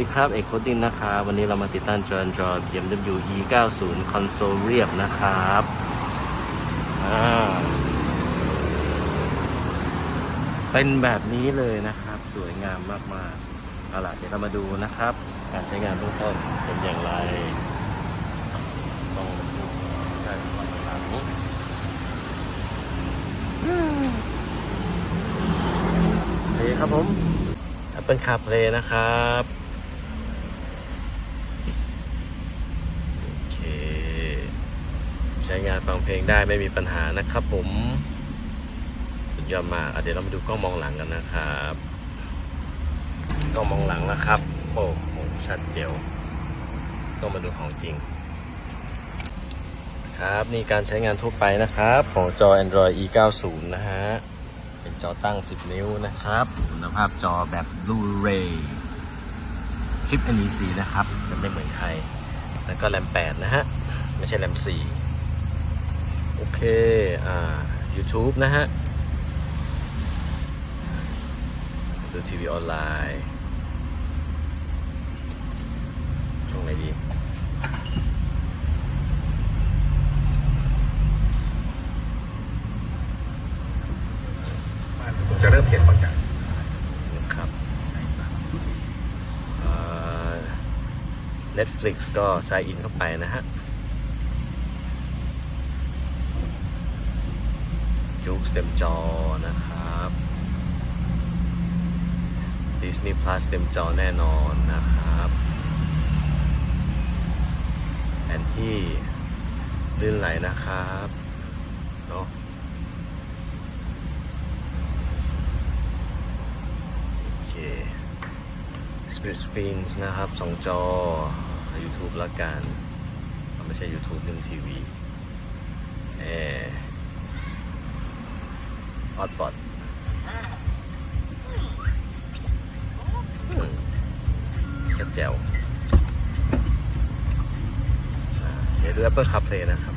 สวัสดีครับ เอกโคดินนะครับวันนี้เรามาติดตั้งจอ Android BMW E90 คอนโซลเรียบนะครับเป็นแบบนี้เลยนะครับ สวยงามมากๆเอาล่ะเดี๋ยวเรามาดูนะครับ การใช้งานเบื้องต้นเป็นอย่างไรต้องดูด้านหลังโอเคครับผม Apple CarPlay นะครับ โอเค ใช้งานฟังเพลงได้ไม่มีปัญหานะครับผม สุดยอดมากเดี๋ยวเรามาดูกล้องมองหลังกันนะครับกล้องมองหลังนะครับ โอ้โหชัดเจ๋วต้องมาดูของจริง ครับนี่การใช้งานทั่วไปนะครับ ของจอ Android E90 นะฮะ เป็นจอตั้ง 10 นิ้วนะครับคุณภาพจอแบบ Blu-ray ชิป NEC นะครับ จะไม่เหมือนใคร แล้วก็แรม 8 นะฮะ ไม่ใช่แรม 4 โอเค อ่า YouTube นะฮะ ดูทีวีออนไลน์ ช่วงไหนดี ผมจะเริ่มเทสก่อนจ้ะนะครับเอ่อ Netflix ก็ใส่อินเข้าไปนะฮะ จุกเต็มจอนะครับ Disney Plus เต็มจอแน่นอนนะครับแผนที่ลื่นไหลนะครับเนาะโอเค Split Screens นะครับสองจอ YouTube ละกัน ไม่ใช่ YouTube นี่มันทีวีเอ ฮอดปอดแจ๋วเดี๋ยวดูแอปเปิลคัพเลยนะครับ